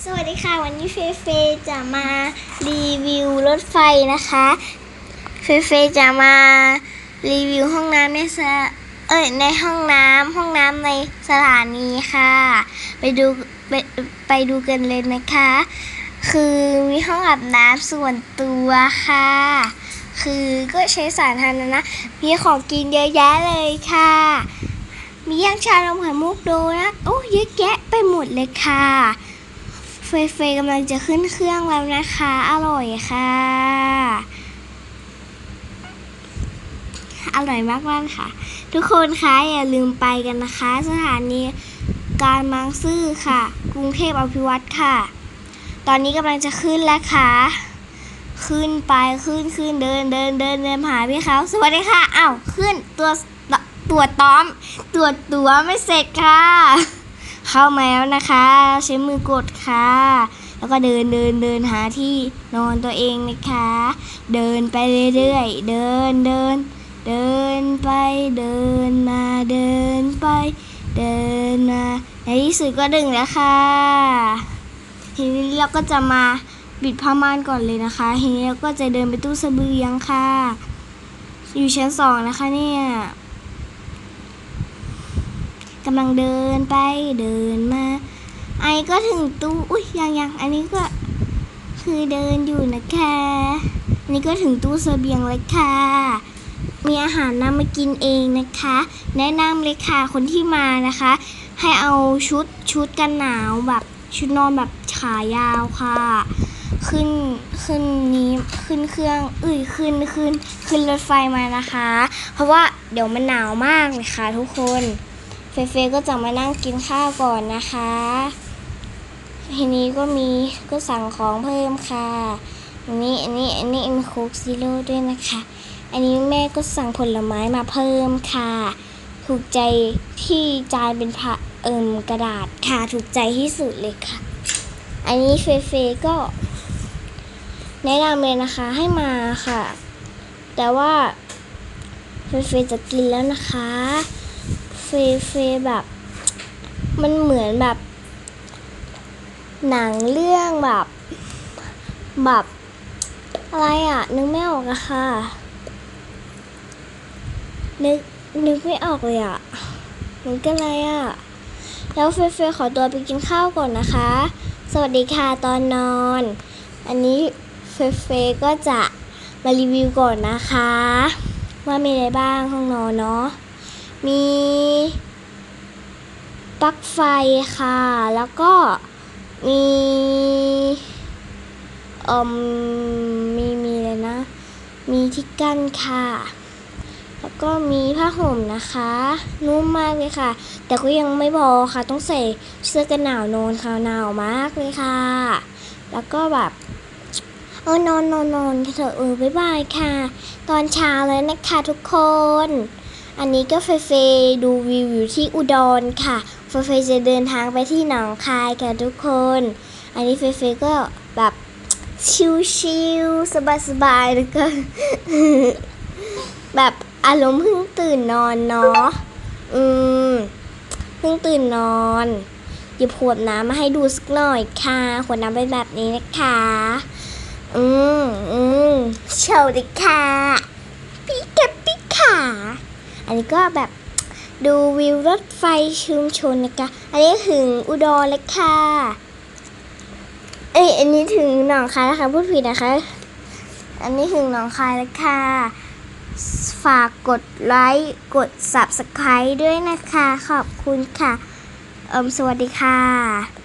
สวัสดีค่ะ วันนี้เฟเฟจะมารีวิวรถไฟนะคะ เฟเฟจะมารีวิวห้องน้ำในสเอ้ยในห้องน้ำห้องน้ำในสถานีค่ะ ไปดูไปไปดูกันเลยนะคะ คือมีห้องอาบน้ำส่วนตัวค่ะ คือก็ใช้สารธารณะมีของกินเยอะแยะเลยค่ะ มีย่างชาลมไข่มุกโดนัทโอ้เยอะแยะไปหมดเลยค่ะ ฟยเฟยกำลังจะขึ้นเครื่องแล้วนะคะ อร่อยค่ะ อร่อยมากมากๆค่ะ ทุกคนคะอย่าลืมไปกันนะคะ สถานีการบางซื่อค่ะ กรุงเทพอภิวัตรค่ะ ตอนนี้กำลังจะขึ้นแล้วค่ะ ขึ้นไปขึ้นขึ้นเดินเดินเดินเดินหาพี่เขาสวัสดีค่ะอ้าวขึ้นตัวตัวต้อมตัวตัวไม่เสร็จค่ะ เข้ามาแล้วนะคะ ใช้มือกดค่ะ แล้วก็เดินเดินเดินหาที่นอนตัวเองนะคะ เดินไปเรื่อยๆ เดินเดิน เดินไปเดินมาเดินไป เดินมาในที่สุดก็ดึงแล้วค่ะทีนี้เราก็จะมาบิดผ้าม่านก่อนเลยนะคะทีนี้เราก็จะเดินไปตู้เสบียงค่ะ อยู่ชั้นสองนะคะเนี่ย กำลังเดินไปเดินมา ไอก็ถึงตู้อุ้ยยังยังอันนี้ก็คือเดินอยู่นะคะอันนี้ก็ถึงตู้เสบียงเลยค่ะ มีอาหารนำมากินเองนะคะ แนะนำเลยค่ะคนที่มานะคะ ให้เอาชุดชุดกันหนาวแบบชุดนอนแบบขายาวค่ะ ขึ้นขึ้นนี้ขึ้นเครื่องเอ้ยขึ้นขึ้นขึ้นรถไฟมานะคะ เพราะว่าเดี๋ยวมันหนาวมากเลยค่ะทุกคน เฟเฟก็จะมานั่งกินข้าวก่อนนะคะ ทีนี้ก็มีก็สั่งของเพิ่มค่ะอันนี้อันนี้อันนี้มีโค้กซีโร่ด้วยนะคะ อันนี้แม่ก็สั่งผลไม้มาเพิ่มค่ะ ถูกใจที่จานเป็นผ้าเอิมกระดาษค่ะถูกใจที่สุดเลยค่ะ อันนี้เฟเฟก็ แนะนำเลยนะคะให้มาค่ะ แต่ว่าเฟเฟจะกินแล้วนะคะ เฟเฟแบบ มันเหมือนแบบ หนังเรื่องแบบแบบอะไรอะ่ะนึกไม่ออกอะค่ะ นึกนึกไม่ออกเลยอะ่ะนึกอะไรอะแล้วเฟเฟขอตัวไปกินข้าวก่อนนะคะ สวัสดีค่ะตอนนอน อันนี้เฟเฟก็จะมารีวิวก่อนนะคะ ว่ามีอะไรบ้างห้องนอนเนาะ มีปลั๊กไฟค่ะ แล้วก็มีเอ่มมีมีอะไรนะ มีที่กั้นค่ะ แล้วก็มีผ้าห่มนะคะ นุ่มมากเลยค่ะ แต่ก็ยังไม่พอค่ะ ต้องใส่เสื้อกันหนาวนอนค่ะหนาวมากเลยค่ะ แล้วก็แบบเออนอนนอนนอนเถอะเออบ๊ายบายค่ะ ตอนเช้าแล้วนะคะทุกคน อันนี้ก็เฟเฟดูวิวอยู่ที่อุดรค่ะ เฟเฟจะเดินทางไปที่หนองคายค่ะทุกคน อันนี้เฟเฟก็แบบชิลๆสบายๆแล้วก็ แบบอารมณ์เพิ่งตื่นนอนเนาะ อืม เพิ่งตื่นนอนหยิบขวดน้ำมาให้ดูสักหน่อยค่ะ ขวดน้ำเป็นแบบนี้นะคะ อืมอืมโชว์ดิค่ะ ปิกะปิค่ะ อันนี้ก็แบบดูวิวรถไฟชุมชนนะคะ อันนี้ถึงอุดรเลยค่ะ เอ้ยอันนี้ถึงหนองคายแล้วค่ะพูดผิดนะคะ อันนี้ถึงหนองคายแล้วค่ะ ฝากกดไลค์กด subscribe ด้วยนะคะ ขอบคุณค่ะ เอิมสวัสดีค่ะ